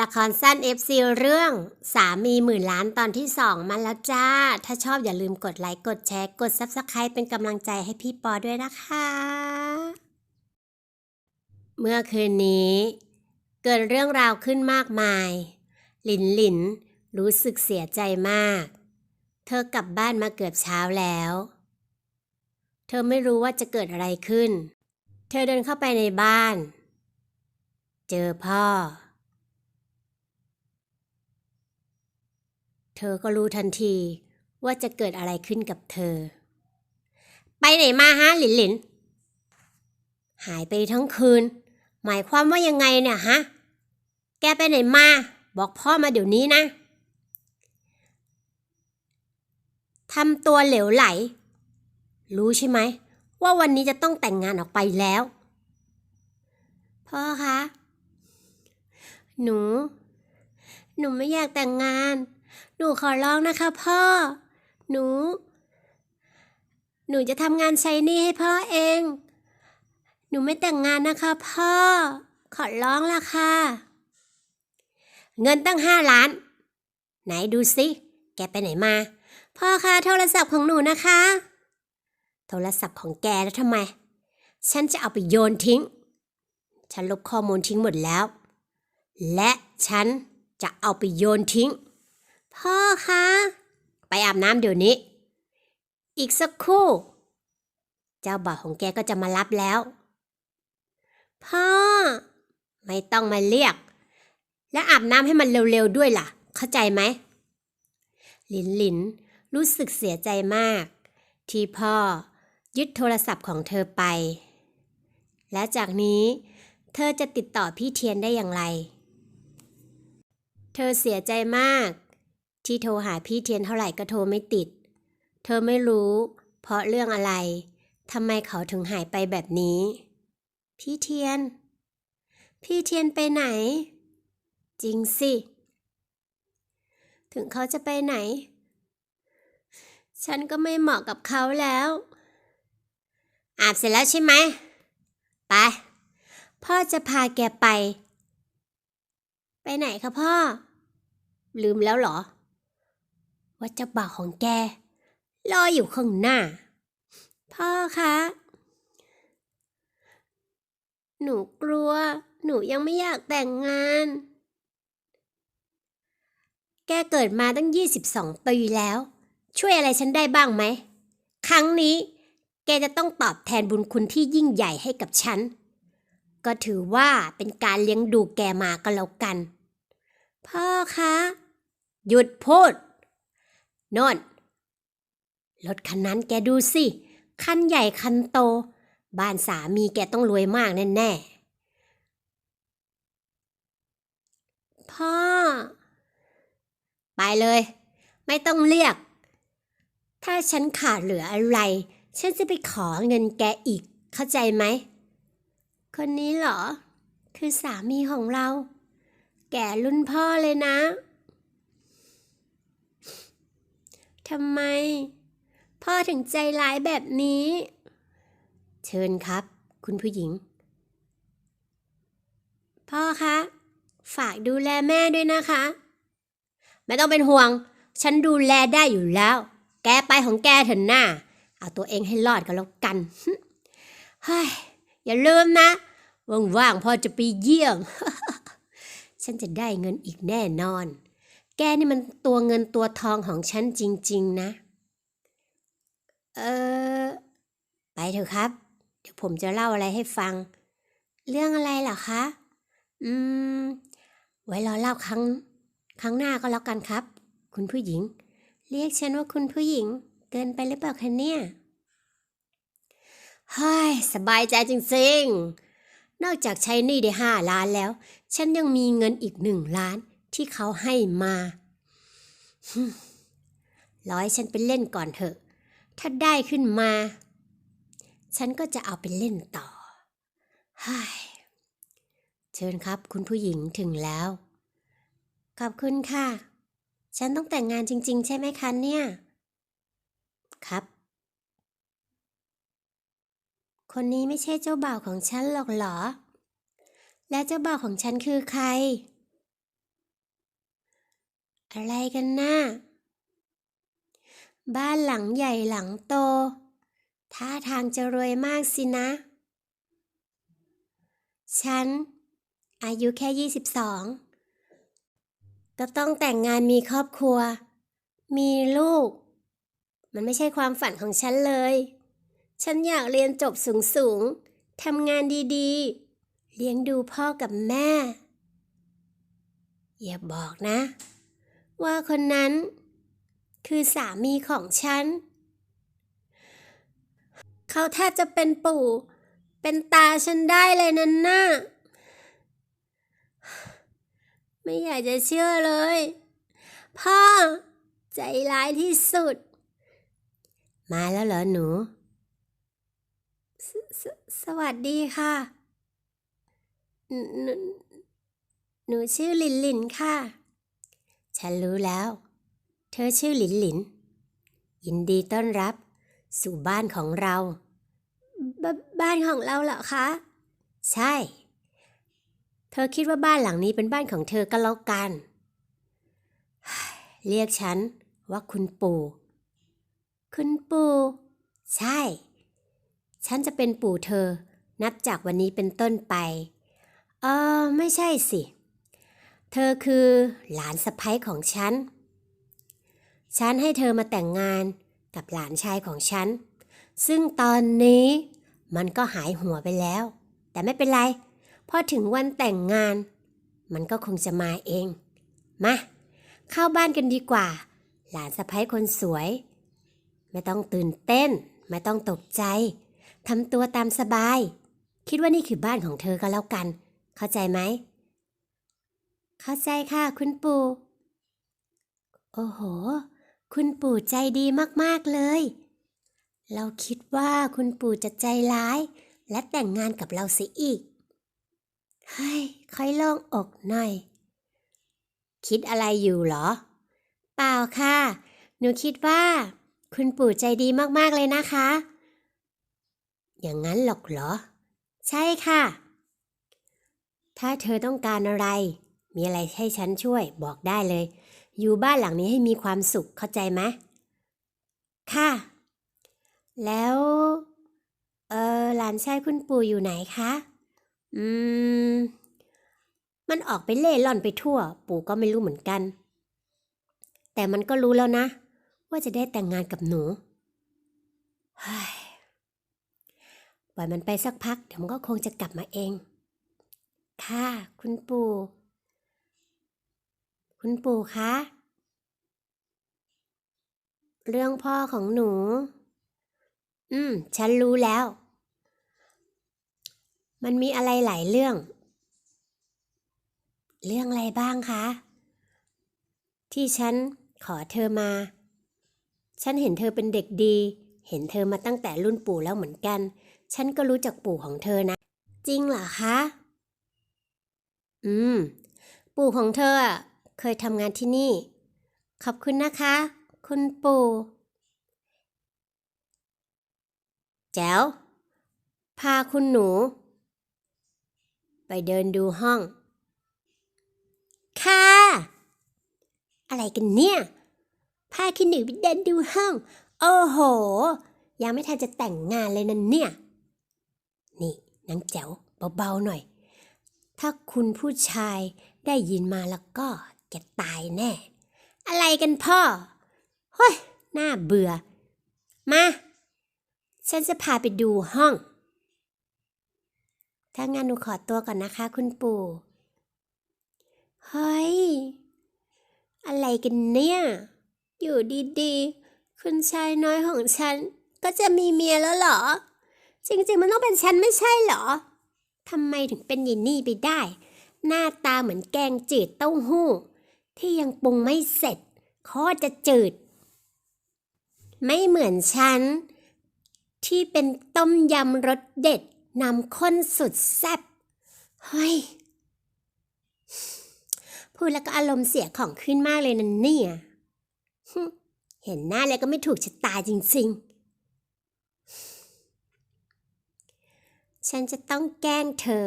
ละครสั้น FC เรื่องสามีหมื่นล้านตอนที่ 2 มาแล้วจ้า ถ้าชอบอย่าลืมกดไลค์ กดแชร์ กด Subscribe เป็นกำลังใจให้พี่ปอด้วยนะคะ เมื่อคืนนี้ เกิดเรื่องราวขึ้นมากมาย หลินหลินรู้สึกเสียใจมาก เธอกลับบ้านมาเกือบเช้าแล้ว เธอไม่รู้ว่าจะเกิดอะไรขึ้น เธอเดินเข้าไปในบ้าน เจอพ่อ เธอก็รู้ทันทีว่าจะเกิดอะไรขึ้นกับเธอ ไปไหนมาฮะหลินหลิน หายไปทั้งคืน หมายความว่ายังไงเนี่ยฮะ แกไปไหนมา บอกพ่อมาเดี๋ยวนี้นะทำตัวเหลวไหล รู้ใช่ไหม ว่าวันนี้จะต้องแต่งงานออกไปแล้ว พ่อคะ หนู หนูไม่อยากแต่งงาน หนูขอร้องนะคะพ่อ หนู หนูจะทำงานใช้หนี้ให้พ่อเอง หนูไม่แต่งงานนะคะพ่อ ขอร้องละค่ะ เงินตั้งห้าล้าน ไหนดูสิ แกไปไหนมา พ่อคะโทรศัพท์ของหนูนะคะ โทรศัพท์ของแกแล้วทำไม ฉันจะเอาไปโยนทิ้ง ฉันลบข้อมูลทิ้งหมดแล้ว และฉันจะเอาไปโยนทิ้ง พ่อคะ ไปอาบน้ำเดี๋ยวนี้ อีกสักครู่ เจ้าบ่าวของแกก็จะมารับแล้ว พ่อ ไม่ต้องมาเรียก และอาบน้ำให้มันเร็วๆด้วยล่ะ เข้าใจไหมหลินหลินรู้สึกเสียใจมาก ที่พ่อยึดโทรศัพท์ของเธอไป และจากนี้เธอจะติดต่อพี่เทียนได้อย่างไร เธอเสียใจมาก ที่โทรหาพี่เทียนเท่าไหร่ก็โทรไม่ติด เธอไม่รู้ เพราะเรื่องอะไรทำไมเขาถึงหายไปแบบนี้ พี่เทียน พี่เทียนไปไหน จริงสิ ถึงเขาจะไปไหน ฉันก็ไม่เหมาะกับเขาแล้ว อาบเสร็จแล้วใช่ไหม ไป พ่อจะพาแกไป ไปไหนคะพ่อ ลืมแล้วเหรอ ว่าเจ้าบ่าวของแกรออยู่ข้างหน้า พ่อคะ หนูกลัว หนูยังไม่อยากแต่งงาน แกเกิดมาตั้ง 22 ปีแล้ว ช่วยอะไรฉันได้บ้างไหม ครั้งนี้ แกจะต้องตอบแทนบุญคุณที่ยิ่งใหญ่ให้กับฉัน ก็ถือว่าเป็นการเลี้ยงดูแกมาก็แล้วกัน พ่อคะ หยุดพูด น่นรถคันนั้นแกดูสิ คันใหญ่คันโต บ้านสามีแกต้องรวยมากแน่ๆ พ่อ ไปเลย ไม่ต้องเรียก ถ้าฉันขาดเหลืออะไร ฉันจะไปขอเงินแกอีก เข้าใจไหม คนนี้เหรอ คือสามีของเรา แก่รุ่นพ่อเลยนะ ทำไม พ่อถึงใจร้ายแบบนี้ เชิญครับ คุณผู้หญิง พ่อคะ ฝากดูแลแม่ด้วยนะคะ ไม่ต้องเป็นห่วง ฉันดูแลได้อยู่แล้ว แกไปของแกเถอะหน้า เอาตัวเองให้รอดก็แล้วกันเฮ้ยอย่าลืมนะ ว่างๆพ่อจะไปเยี่ยม ฉันจะได้เงินอีกแน่นอน แกนี่มันตัวเงินตัวทองของฉันจริง ๆ นะ เออ ไปเถอะครับ เดี๋ยวผมจะเล่าอะไรให้ฟัง เรื่องอะไรเหรอคะ อืม ไว้รอเล่าครั้ง ครั้งหน้าก็แล้วกันครับ คุณผู้หญิง เรียกฉันว่าคุณผู้หญิง เกินไปหรือเปล่าคะเนี่ยเฮ้ยสบายใจจริงๆ นอกจากใช้หนี้ได้ห้าล้านแล้ว ฉันยังมีเงินอีกหนึ่งล้าน ที่เขาให้มาร้อยฉันไปเล่นก่อนเถอะ ถ้าได้ขึ้นมา ฉันก็จะเอาไปเล่นต่อเฮ้ยเชิญครับ คุณผู้หญิงถึงแล้ว ขอบคุณค่ะ ฉันต้องแต่งงานจริง ๆ ใช่ไหมคะเนี่ย ครับ คนนี้ไม่ใช่เจ้าบ่าวของฉันหรอกหรอ และเจ้าบ่าวของฉันคือใคร อะไรกันนะ่ะบ้านหลังใหญ่หลังโต ท่าทางจะรวยมากสินะ ฉัน อายุแค่ยี่สิบสองก็ต้องแต่งงานมีครอบครัว มีลูก มันไม่ใช่ความฝันของฉันเลย ฉันอยากเรียนจบสูงๆทำงานดีๆ เลี้ยงดูพ่อกับแม่ อย่าบอกนะ ว่าคนนั้น คือสามีของฉัน เขาแทบจะเป็นปู่ เป็นตาฉันได้เลยนั่นน่ะไม่อยากจะเชื่อเลย พ่อ ใจร้ายที่สุด มาแล้วเหรอหนูสสสวัสดีค่ะ หนหนูหนูชื่อลินลินค่ะ ฉันรู้แล้ว เธอชื่อหลินหลิน ยินดีต้อนรับ สู่บ้านของเราบบ้านของเราเหรอคะ ใช่ เธอคิดว่าบ้านหลังนี้เป็นบ้านของเธอก็แล้วกัน เรียกฉันว่าคุณปู่ คุณปู่ ใช่ ฉันจะเป็นปู่เธอ นับจากวันนี้เป็นต้นไป เออไม่ใช่สิ เธอคือหลานสะพ้ยของฉัน ฉันให้เธอมาแต่งงานกับหลานชายของฉัน ซึ่งตอนนี้มันก็หายหัวไปแล้ว แต่ไม่เป็นไร พอถึงวันแต่งงาน มันก็คงจะมาเอง มา เข้าบ้านกันดีกว่า หลานสะพ้ยคนสวย ไม่ต้องตื่นเต้น ไม่ต้องตกใจทำตัวตามสบาย คิดว่านี่คือบ้านของเธอก็แล้วกัน เข้าใจไหม เข้าใจค่ะคุณปู่ โอ้โห คุณปู่ใจดีมากๆเลย เราคิดว่าคุณปู่จะใจร้าย และแต่งงานกับเราเสียอีก เฮ้ย ค่อยโล่งอกหน่อย คิดอะไรอยู่เหรอ เปล่าค่ะ หนูคิดว่า คุณปู่ใจดีมากๆเลยนะคะ อย่างนั้นหรอกเหรอ ใช่ค่ะถ้าเธอต้องการอะไร มีอะไรให้ฉันช่วยบอกได้เลย อยู่บ้านหลังนี้ให้มีความสุขเข้าใจไหมค่ะ แล้ว เออหลานชายคุณปู่อยู่ไหนคะ อืม มันออกไปเล่ร่อนไปทั่ว ปู่ก็ไม่รู้เหมือนกัน แต่มันก็รู้แล้วนะ ว่าจะได้แต่งงานกับหนูเฮ้ยปล่อยมันไปสักพัก เดี๋ยวมันก็คงจะกลับมาเอง ค่ะ คุณปู่ คุณปู่คะ เรื่องพ่อของหนู อืม ฉันรู้แล้ว มันมีอะไรหลายเรื่อง เรื่องอะไรบ้างคะ ที่ฉันขอเธอมา ฉันเห็นเธอเป็นเด็กดี เห็นเธอมาตั้งแต่รุ่นปู่แล้วเหมือนกัน ฉันก็รู้จักปู่ของเธอนะ จริงเหรอคะ อืม ปู่ของเธอ เคยทำงานที่นี่ ขอบคุณนะคะ คุณปู่แจ๋วพาคุณหนู ไปเดินดูห้อง ค่ะ อะไรกันเนี่ย พาคุณหนูไปเดินดูห้อง โอ้โห ยังไม่ทันจะแต่งงานเลยนั่นเนี่ย นี่นางแจ๋วเบาๆหน่อย ถ้าคุณผู้ชายได้ยินมาแล้วก็ แกตายแน่ อะไรกันพ่อ เฮ้ย น่าเบื่อ มา ฉันจะพาไปดูห้อง ถ้างั้นหนูขอตัวก่อนนะคะ คุณปู่ เฮ้ย อะไรกันเนี่ย อยู่ดีๆ คุณชายน้อยของฉัน ก็จะมีเมียแล้วเหรอ จริง ๆ มันต้องเป็นฉันไม่ใช่เหรอทำไมถึงเป็นยินนี่ไปได้ หน้าตาเหมือนแกงจืดเต้าหู้ ที่ยังปรุงไม่เสร็จโคตรจะจืด ไม่เหมือนฉัน ที่เป็นต้มยำรสเด็ดนำข้นสุดแซ่บเฮ้ยพูดแล้วก็อารมณ์เสียของขึ้นมากเลยนันเนี่ยเห็นหน้าแล้วก็ไม่ถูกชะตาจริงๆ ฉันจะต้องแกล้งเธอ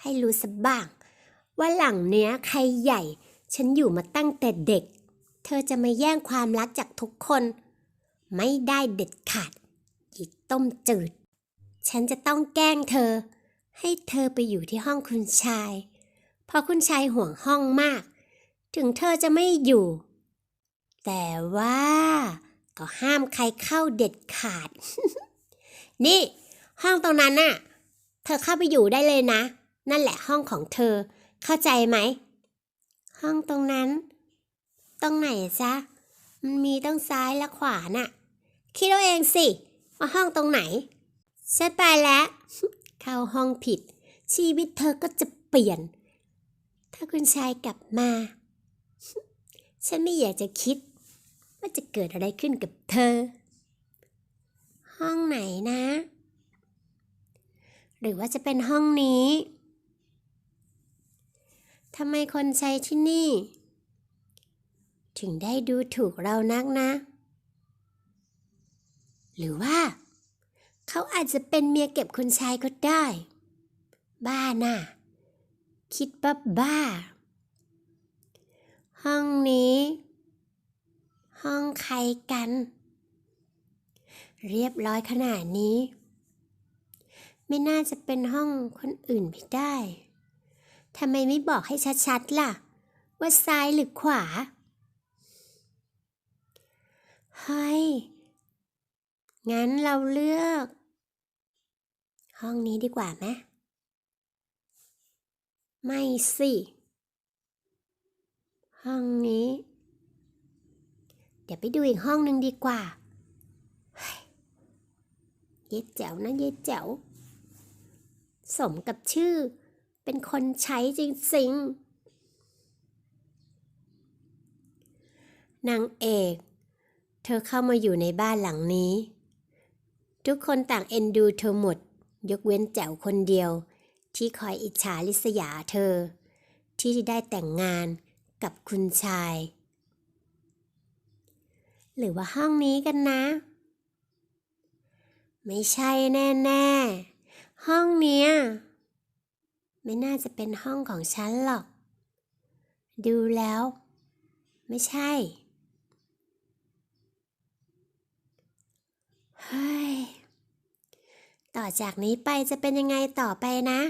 ให้รู้สักบ้าง ว่าหลังเนี้ยใครใหญ่ ฉันอยู่มาตั้งแต่เด็ก เธอจะมาแย่งความรักจากทุกคน ไม่ได้เด็ดขาดอีต้มจืด ฉันจะต้องแกล้งเธอ ให้เธอไปอยู่ที่ห้องคุณชาย เพราะคุณชายห่วงห้องมาก ถึงเธอจะไม่อยู่ แต่ว่าก็ห้ามใครเข้าเด็ดขาด นี่ ห้องตรงนั้นน่ะ เธอเข้าไปอยู่ได้เลยนะ นั่นแหละห้องของเธอ เข้าใจไหม ห้องตรงนั้น ตรงไหนจ๊ะมันมีตั้งซ้ายและขวาน่ะ คิดเอาเองสิ ว่าห้องตรงไหนฉันไปแล้ว เข้าห้องผิด ชีวิตเธอก็จะเปลี่ยน ถ้าคุณชายกลับมา ฉันไม่อยากจะคิด ว่าจะเกิดอะไรขึ้นกับเธอ ห้องไหนนะ หรือว่าจะเป็นห้องนี้ ทำไมคนใช้ที่นี่ ถึงได้ดูถูกเรานักนะ หรือว่า เขาอาจจะเป็นเมียเก็บคุณชายก็ได้ บ้าน่ะ คิดบ้าบ้า ห้องนี้ ห้องใครกัน เรียบร้อยขนาดนี้ ไม่น่าจะเป็นห้องคนอื่นไปได้ ทำไมไม่บอกให้ชัดๆล่ะ ว่าซ้ายหรือขวาเฮ้ยงั้นเราเลือก ห้องนี้ดีกว่าไหมไม่สิ ห้องนี้ เดี๋ยวไปดูอีกห้องหนึ่งดีกว่าเยเย็ดแจ๋วนะเย็ดแจ๋วสมกับชื่อ เป็นคนใช้จริงๆ นางเอก เธอเข้ามาอยู่ในบ้านหลังนี้ ทุกคนต่างเอ็นดูเธอหมด ยกเว้นแจ๋วคนเดียว ที่คอยอิจฉาริษยาเธอ ที่ได้แต่งงานกับคุณชาย หรือว่าห้องนี้กันนะ ไม่ใช่แน่ ๆ ห้องเนี้ย ไม่น่าจะเป็นห้องของฉันหรอก ดูแล้ว ไม่ใช่ เฮ้ย ต่อจากนี้ไปจะเป็นยังไงต่อไปนะ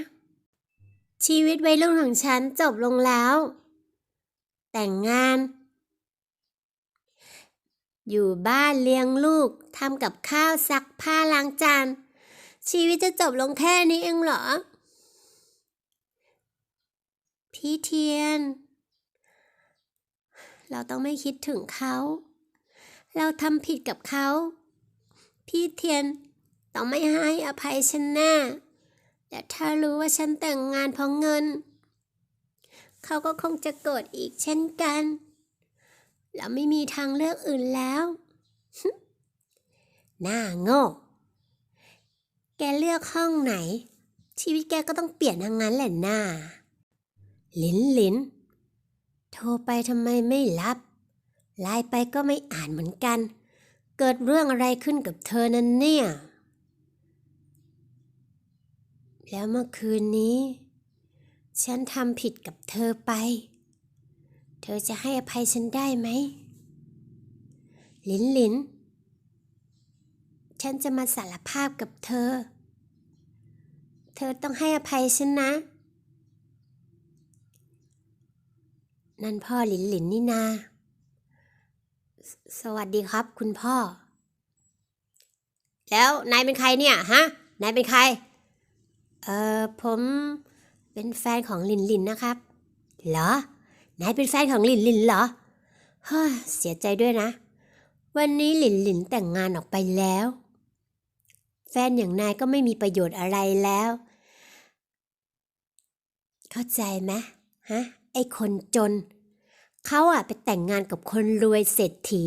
ชีวิตวัยรุ่นของฉันจบลงแล้ว แต่งงาน อยู่บ้านเลี้ยงลูกทำกับข้าวซักผ้าล้างจานชีวิตจะจบลงแค่นี้เองเหรอ พี่เทียน เราต้องไม่คิดถึงเขา เราทำผิดกับเขา พี่เทียนต้องไม่ให้อภัยฉันแน่แต่ถ้ารู้ว่าฉันแต่งงานเพราะเงิน เขาก็คงจะโกรธอีกเช่นกันแล้วไม่มีทางเลือกอื่นแล้วหน้าโง่ แกเลือกห้องไหน ชีวิตแกก็ต้องเปลี่ยนทั้งนั้นแหละหน้า ลินลิน โทรไปทำไมไม่รับ ไลน์ไปก็ไม่อ่านเหมือนกัน เกิดเรื่องอะไรขึ้นกับเธอนั้นเนี่ย แล้วเมื่อคืนนี้ ฉันทำผิดกับเธอไป เธอจะให้อภัยฉันได้ไหมลินลิน ฉันจะมาสารภาพกับเธอ เธอต้องให้อภัยฉันนะ นั่นพ่อหลินหลินนี่นาสสวัสดีครับ คุณพ่อ แล้วนายเป็นใครเนี่ยฮะ นายเป็นใคร เอ่อผมเป็นแฟนของหลินหลินนะครับ เหรอ นายเป็นแฟนของหลินหลินเหรอ เฮ้ยเสียใจด้วยนะ วันนี้หลินหลินแต่งงานออกไปแล้ว แฟนอย่างนายก็ไม่มีประโยชน์อะไรแล้ว เข้าใจไหมฮะ ไอ้คนจน เขาอะไปแต่งงานกับคนรวยเศรษฐี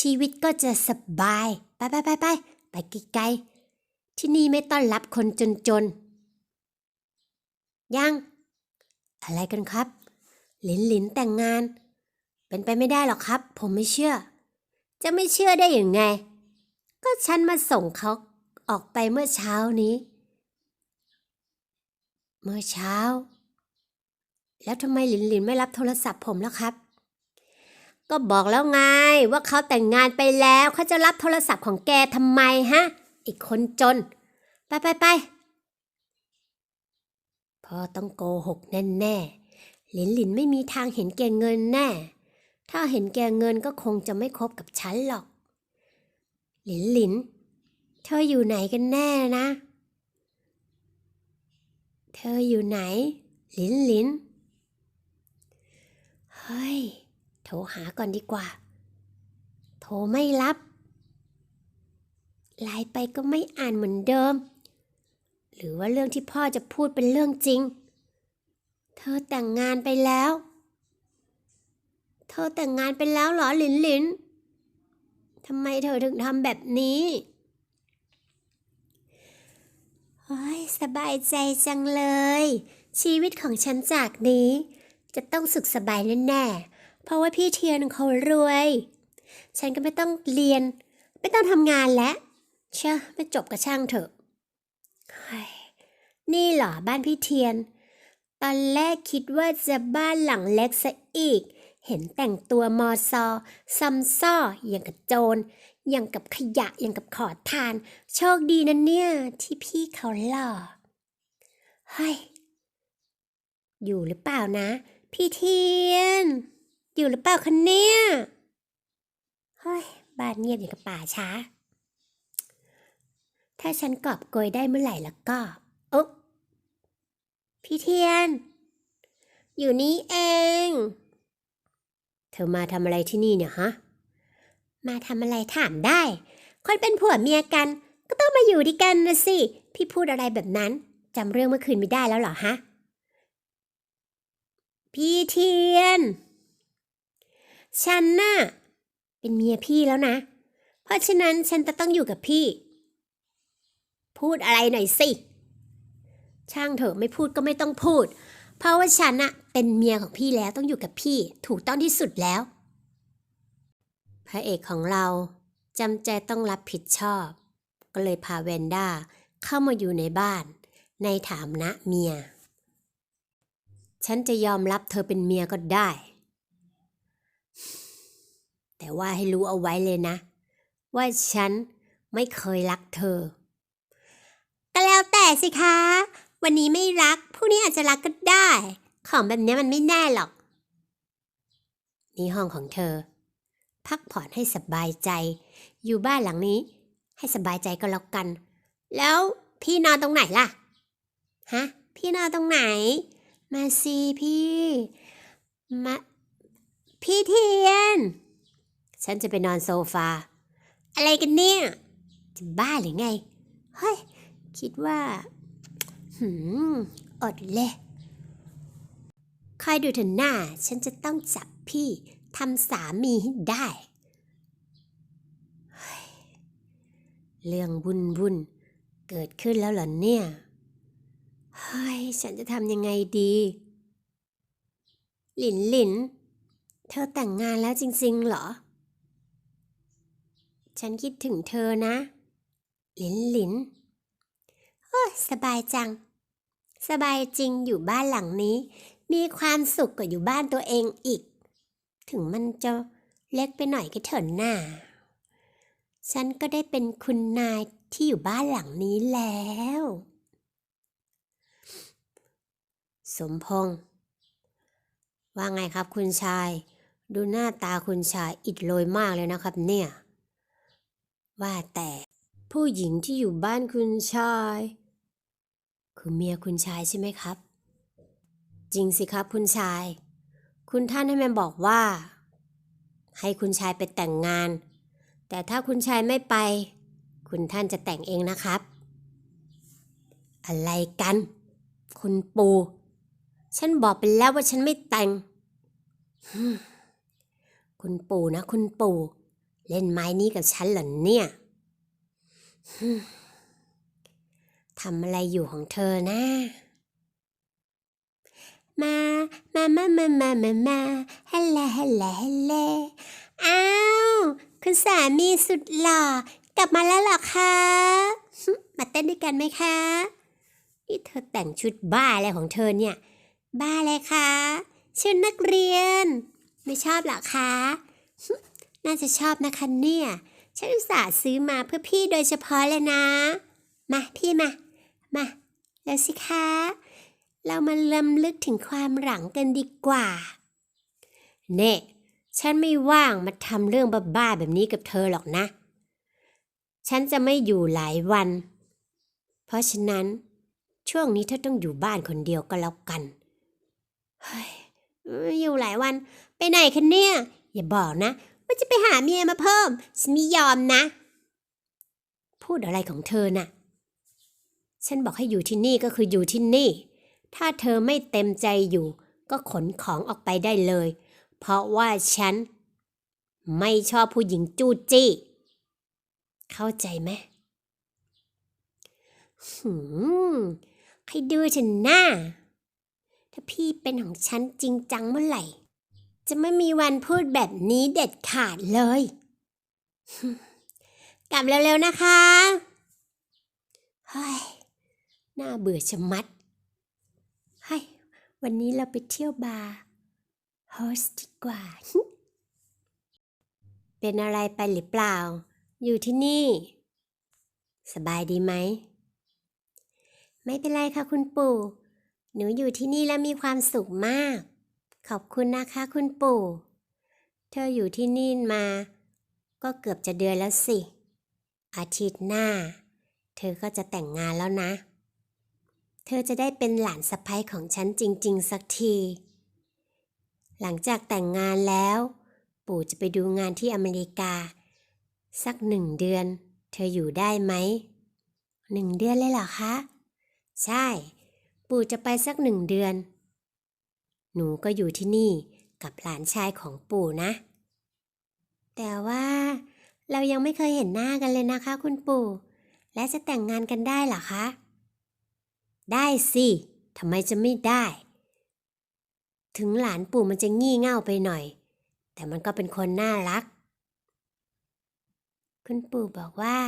ชีวิตก็จะสบาย ไปไปไปไปไปไกลๆที่นี่ไม่ต้อนรับคนจนๆยัง อะไรกันครับ หลินหลินแต่งงาน เป็นไปไม่ได้หรอกครับ ผมไม่เชื่อ จะไม่เชื่อได้อย่างไง ก็ฉันมาส่งเขาออกไปเมื่อเช้านี้ เมื่อเช้า แล้วทำไมหลินหลินไม่รับโทรศัพท์ผมล่ะครับ ก็บอกแล้วไงว่าเขาแต่งงานไปแล้วเขาจะรับโทรศัพท์ของแกทำไมฮะ อีกคนจน ไปไปไปพ่อต้องโกหกแน่ๆหลินหลินไม่มีทางเห็นแกเงินแน่ ถ้าเห็นแกเงินก็คงจะไม่คบกับฉันหรอก หลินหลิน เธออยู่ไหนกันแน่นะ เธออยู่ไหน หลินหลิน เฮ้ย โทรหาก่อนดีกว่า โทรไม่รับไลน์ไปก็ไม่อ่านเหมือนเดิม หรือว่าเรื่องที่พ่อจะพูดเป็นเรื่องจริง เธอแต่งงานไปแล้ว เธอแต่งงานไปแล้วเหรอหลินหลินทำไมเธอถึงทำแบบนี้โอ้ยสบายใจจังเลย ชีวิตของฉันจากนี้ จะต้องสุขสบายแน่ๆ เพราะว่าพี่เทียนเขารวย ฉันก็ไม่ต้องเรียน ไม่ต้องทำงานแล้วเชื่อไม่จบกับช่างเถอะนี่เหรอบ้านพี่เทียน ตอนแรกคิดว่าจะบ้านหลังเล็กซะอีก เห็นแต่งตัวมอซอซัมซ่ออย่างกับโจรอย่างกับขยะอย่างกับขอทาน โชคดีนะเนี่ย ที่พี่เขาหล่อเฮ้ยอยู่หรือเปล่านะ พี่เทียน อยู่หรือเปล่าคะเนี่ยเฮ้ยบ้านเงียบอย่างกับป่าช้า ถ้าฉันกอบโกยได้เมื่อไหร่แล้วก็โอ๊ะพี่เทียน อยู่นี่เอง เธอมาทำอะไรที่นี่เนี่ยฮะ มาทำอะไรถามได้ คนเป็นผัวเมียกัน ก็ต้องมาอยู่ด้วยกันนะสิ พี่พูดอะไรแบบนั้นจำเรื่องเมื่อคืนไม่ได้แล้วเหรอฮะ พี่เทียน ฉันน่ะเป็นเมียพี่แล้วนะ เพราะฉะนั้นฉันจะต้องอยู่กับพี่ พูดอะไรหน่อยสิ ช่างเถอะไม่พูดก็ไม่ต้องพูด เพราะว่าฉันน่ะเป็นเมียของพี่แล้วต้องอยู่กับพี่ถูกต้องที่สุดแล้ว พระเอกของเราจำใจต้องรับผิดชอบ ก็เลยพาแวนด้าเข้ามาอยู่ในบ้านในฐานะเมีย ฉันจะยอมรับเธอเป็นเมียก็ได้ แต่ว่าให้รู้เอาไว้เลยนะ ว่าฉันไม่เคยรักเธอ ก็แล้วแต่สิคะ วันนี้ไม่รักพรุ่งนี้อาจจะรักก็ได้ ของแบบนี้มันไม่แน่หรอก นี่ห้องของเธอ พักผ่อนให้สบายใจ อยู่บ้านหลังนี้ ให้สบายใจก็แล้วกัน แล้วพี่นอนตรงไหนล่ะ ฮะ พี่นอนตรงไหน มาสิพี่มาพี่เทียน ฉันจะไปนอนโซฟา อะไรกันเนี่ยจะบ้าหรือไง เฮ้ย คิดว่าหืมอดเลยคอยดูเถอะหน้า ฉันจะต้องจับพี่ทำสามีให้ได้เฮ้ยเรื่องบุญบุญเกิดขึ้นแล้วเหรอเนี่ย เฮ้ย ฉันจะทำยังไงดี หลินหลิน เธอแต่งงานแล้วจริงๆเหรอ ฉันคิดถึงเธอนะ หลินหลิน โอ้สบายจัง สบายจริงอยู่บ้านหลังนี้ มีความสุขกว่าอยู่บ้านตัวเองอีก ถึงมันจะเล็กไปหน่อยก็เถอะหน้า ฉันก็ได้เป็นคุณนายที่อยู่บ้านหลังนี้แล้ว สมพงษ์ว่าไงครับคุณชาย ดูหน้าตาคุณชายอิดโรยมากเลยนะครับเนี่ย ว่าแต่ผู้หญิงที่อยู่บ้านคุณชาย คือเมียคุณชายใช่ไหมครับ จริงสิครับคุณชาย คุณท่านให้แม่บอกว่า ให้คุณชายไปแต่งงาน แต่ถ้าคุณชายไม่ไป คุณท่านจะแต่งเองนะครับ อะไรกัน คุณปู ฉันบอกไปแล้วว่าฉันไม่แต่ง คุณปู่นะ คุณปู่ เล่นไม้นี้กับฉันเหรอเนี่ย ทำอะไรอยู่ของเธอนะ มา มา มา มา มา มามาฮัลโหลฮัลโหลฮัลโหลอ้าว คุณสามีสุดหล่อ กลับมาแล้วเหรอคะ มาเต้นด้วยกันไหมคะ นี่เธอแต่งชุดบ้าอะไรของเธอเนี่ย บ้าเลยคะชุดนักเรียน ไม่ชอบหรอคะ น่าจะชอบนะคะเนี่ย ฉันอุตส่าห์ซื้อมาเพื่อพี่โดยเฉพาะเลยนะ มาพี่มา มาแล้วสิคะ เรามาลำลึกถึงความหลังกันดีกว่า เน่ฉันไม่ว่างมาทำเรื่องบ้าๆแบบนี้กับเธอหรอกนะ ฉันจะไม่อยู่หลายวัน เพราะฉะนั้นช่วงนี้เธอต้องอยู่บ้านคนเดียวก็แล้วกัน อยู่หลายวัน ไปไหนคะเนี่ย อย่าบอกนะ ว่าจะไปหาเมียมาเพิ่ม ฉันไม่ยอมนะ พูดอะไรของเธอน่ะ ฉันบอกให้อยู่ที่นี่ก็คืออยู่ที่นี่ ถ้าเธอไม่เต็มใจอยู่ ก็ขนของออกไปได้เลย เพราะว่าฉัน ไม่ชอบผู้หญิงจู้จี้ เข้าใจไหมหืมใครดูฉันหน้า ถ้าพี่เป็นของฉันจริงจังเมื่อไหร่ จะไม่มีวันพูดแบบนี้เด็ดขาดเลย กลับเร็วๆนะคะเฮ้ยน่าเบื่อชะมัดเฮ้ยวันนี้เราไปเที่ยวบาร์โฮสดีกว่า เป็นอะไรไปหรือเปล่า อยู่ที่นี่ สบายดีไหม ไม่เป็นไรค่ะคุณปู่ หนูอยู่ที่นี่แล้วมีความสุขมาก ขอบคุณนะคะคุณปู่ เธออยู่ที่นี่มา ก็เกือบจะเดือนแล้วสิ อาทิตย์หน้า เธอก็จะแต่งงานแล้วนะ เธอจะได้เป็นหลานสะใภ้ของฉันจริง ๆ สักที หลังจากแต่งงานแล้ว ปู่จะไปดูงานที่อเมริกา สักหนึ่งเดือน เธออยู่ได้ไหมหนึ่งเดือนเลยเหรอคะ ใช่ ปู่จะไปสักหนึ่งเดือน หนูก็อยู่ที่นี่กับหลานชายของปู่นะ แต่ว่าเรายังไม่เคยเห็นหน้ากันเลยนะคะ คุณปู่ และจะแต่งงานกันได้หรอคะ ได้สิทำไมจะไม่ได้ ถึงหลานปู่มันจะงี่เง่าไปหน่อย แต่มันก็เป็นคนน่ารัก คุณปู่บอกว่า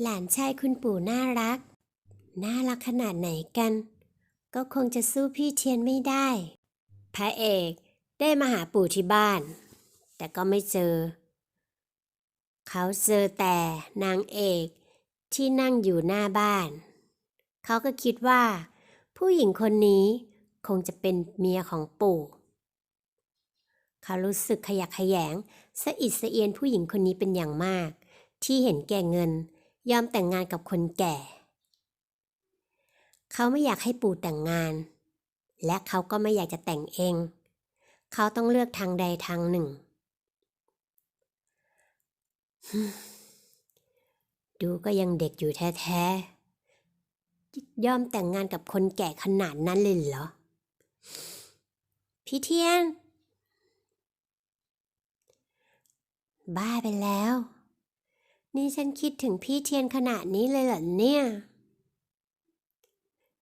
หลานชายคุณปู่น่ารัก น่ารักขนาดไหนกัน ก็คงจะสู้พี่เทียนไม่ได้ พระเอกได้มาหาปู่ที่บ้าน แต่ก็ไม่เจอ เขาเจอแต่นางเอกที่นั่งอยู่หน้าบ้าน เขาก็คิดว่า ผู้หญิงคนนี้คงจะเป็นเมียของปู่ เขารู้สึกขยักขยงสะอิดสะเอียนผู้หญิงคนนี้เป็นอย่างมาก ที่เห็นแก่เงิน ยอมแต่งงานกับคนแก่ เขาไม่อยากให้ปู่แต่งงาน และเขาก็ไม่อยากจะแต่งเอง เขาต้องเลือกทางใดทางหนึ่ง ดูก็ยังเด็กอยู่แท้ๆ ยอมแต่งงานกับคนแก่ขนาดนั้นเลยเหรอ พี่เทียน บ้าไปแล้ว นี่ฉันคิดถึงพี่เทียนขนาดนี้เลยเหรอเนี่ย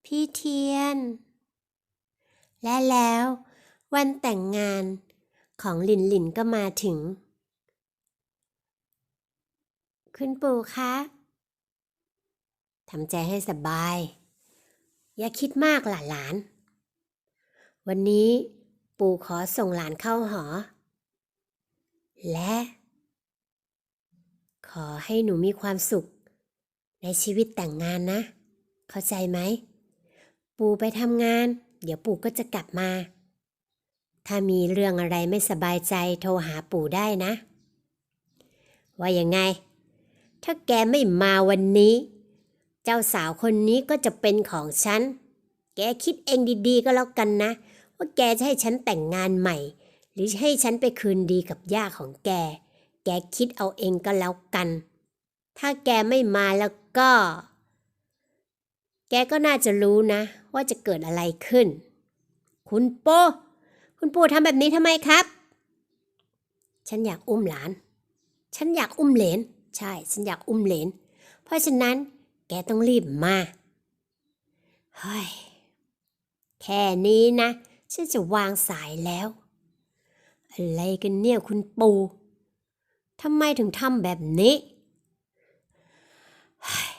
พี่เทียน และแล้ววันแต่งงานของหลินหลินก็มาถึง คุณปู่คะทำใจให้สบาย อย่าคิดมากหล่ะหลาน วันนี้ปู่ขอส่งหลานเข้าหอ และ ขอให้หนูมีความสุข ในชีวิตแต่งงานนะ เข้าใจไหม ปู่ไปทำงาน เดี๋ยวปู่ก็จะกลับมา ถ้ามีเรื่องอะไรไม่สบายใจโทรหาปู่ได้นะ ว่ายังไง ถ้าแกไม่มาวันนี้ เจ้าสาวคนนี้ก็จะเป็นของฉัน แกคิดเองดีๆก็แล้วกันนะ ว่าแกจะให้ฉันแต่งงานใหม่ หรือให้ฉันไปคืนดีกับย่าของแก แกคิดเอาเองก็แล้วกัน ถ้าแกไม่มาแล้วก็ แกก็น่าจะรู้นะ ว่าจะเกิดอะไรขึ้น คุณโปคุณปู่ทำแบบนี้ทำไมครับ ฉันอยากอุ้มหลาน ฉันอยากอุ้มเหลน ใช่ ฉันอยากอุ้มเหลน เพราะฉะนั้นแกต้องรีบมา เฮ้ย แค่นี้นะ ฉันจะวางสายแล้ว อะไรกันเนี่ยคุณปู่ทำไมถึงทำแบบนี้เฮ้ย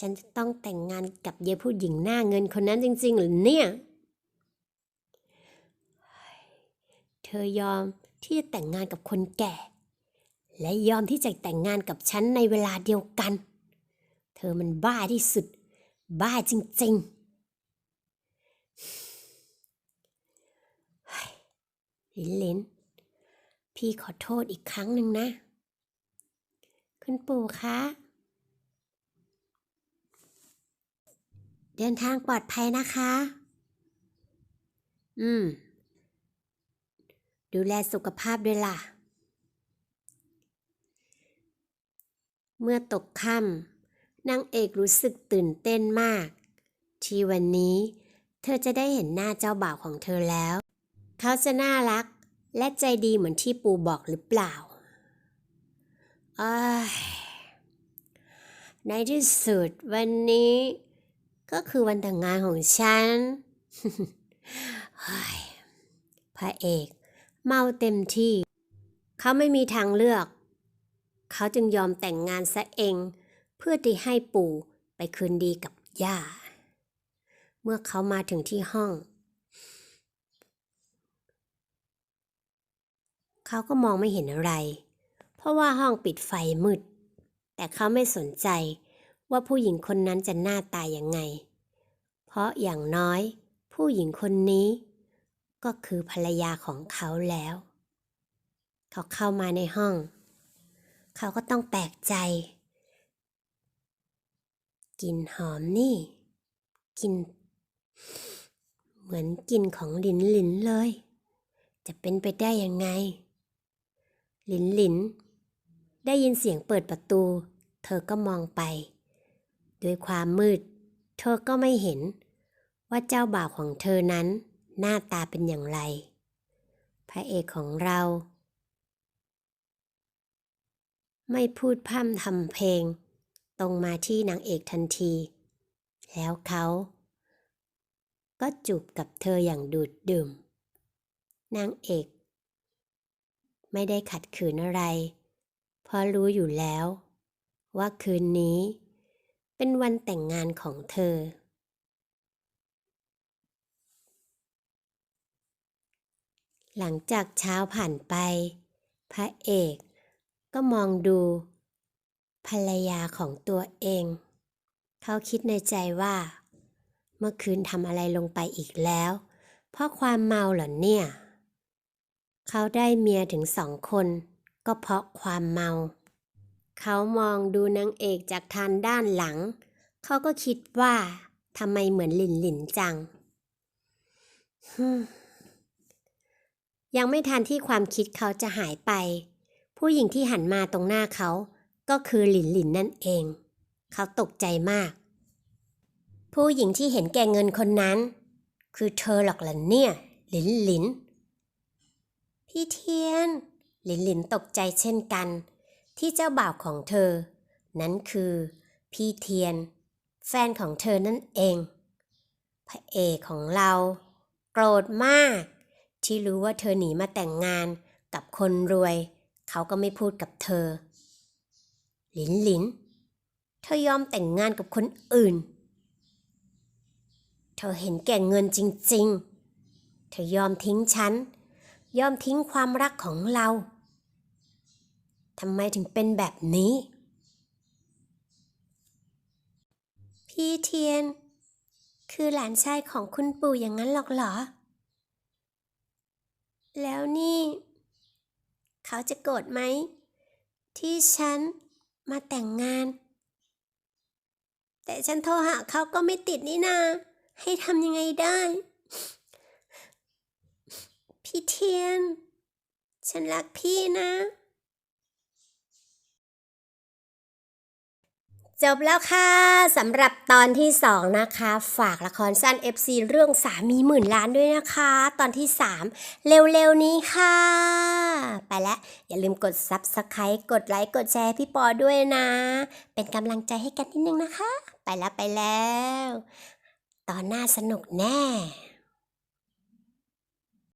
ฉันจะต้องแต่งงานกับเยายผู้หญิงหน้าเงินคนนั้นจริงๆหรือเนี่ย เธอยอมที่จะแต่งงานกับคนแก่ และยอมที่จะแต่งงานกับฉันในเวลาเดียวกัน เธอมันบ้าที่สุด บ้าจริงๆเลินลินพี่ขอโทษอีกครั้งหนึ่งนะ คุณปู่คะ เดินทางปลอดภัยนะคะ อืม ดูแลสุขภาพด้วยล่ะ เมื่อตกค่ำนางเอกรู้สึกตื่นเต้นมาก ที่วันนี้ เธอจะได้เห็นหน้าเจ้าบ่าวของเธอแล้ว เขาจะน่ารักและใจดีเหมือนที่ปูบอกหรือเปล่าอในที่สุดวันนี้ ก็คือวันแต่งงานของฉันพระเอก เมาเต็มที่ เขาไม่มีทางเลือก เขาจึงยอมแต่งงานซะเอง เพื่อที่ให้ปู่ไปคืนดีกับย่า เมื่อเขามาถึงที่ห้อง เขาก็มองไม่เห็นอะไร เพราะว่าห้องปิดไฟมืด แต่เขาไม่สนใจ ว่าผู้หญิงคนนั้นจะหน้าตายยังไง เพราะอย่างน้อย ผู้หญิงคนนี้ ก็คือภรรยาของเขาแล้ว เขาเข้ามาในห้อง เขาก็ต้องแปลกใจกลิ่นหอมนี่กลิ่นเหมือนกลิ่นของหลินหลินเลย จะเป็นไปได้ยังไง หลินหลิน ได้ยินเสียงเปิดประตู เธอก็มองไป ด้วยความมืด เธอก็ไม่เห็นว่าเจ้าบ่าวของเธอนั้นหน้าตาเป็นอย่างไร พระเอกของเรา ไม่พูดพร่ำทำเพลง ตรงมาที่นางเอกทันที แล้วเขาก็จูบกับเธออย่างดูดดื่ม นางเอก ไม่ได้ขัดขืนอะไร เพราะรู้อยู่แล้ว ว่าคืนนี้ เป็นวันแต่งงานของเธอ หลังจากเช้าผ่านไป พระเอกก็มองดู ภรรยาของตัวเอง เขาคิดในใจว่า เมื่อคืนทำอะไรลงไปอีกแล้ว เพราะความเมาเหรอเนี่ย เขาได้เมียถึงสองคน ก็เพราะความเมา เขามองดูนางเอกจากทางด้านหลัง เขาก็คิดว่าทำไมเหมือนหลินหลินจัง ยังไม่ทันที่ความคิดเขาจะหายไป ผู้หญิงที่หันมาตรงหน้าเขา ก็คือหลินหลินนั่นเอง เขาตกใจมาก ผู้หญิงที่เห็นแก่เงินคนนั้น คือเธอหรอกล่ะเนี่ย หลินหลิน พี่เทียน หลินหลินตกใจเช่นกัน ที่เจ้าบ่าวของเธอ นั้นคือ พี่เทียน แฟนของเธอนั่นเอง พระเอกของเรา โกรธมาก ที่รู้ว่าเธอหนีมาแต่งงานกับคนรวย เขาก็ไม่พูดกับเธอ หลินหลิน เธอยอมแต่งงานกับคนอื่น เธอเห็นแก่เงินจริง ๆ เธอยอมทิ้งฉัน ยอมทิ้งความรักของเรา ทำไมถึงเป็นแบบนี้ พี่เทียน คือหลานชายของคุณปู่อย่างนั้นหรอกเหรอ แล้วนี่ เขาจะโกรธไหม ที่ฉันมาแต่งงาน แต่ฉันโทรหาเขาก็ไม่ติดนี่นา ให้ทำยังไงได้ พี่เทียน ฉันรักพี่นะ จบแล้วค่ะสำหรับตอนที่ 2 นะคะ ฝากละครสั้น FC เรื่องสามีหมื่นล้านด้วยนะคะ ตอนที่ 3 เร็วๆนี้ค่ะ ไปแล้ว อย่าลืมกด Subscribe กดไลค์กดแชร์พี่ปอด้วยนะ เป็นกำลังใจให้กันนิดนึงนะคะ ไปแล้วไปแล้ว ตอนหน้าสนุกแน่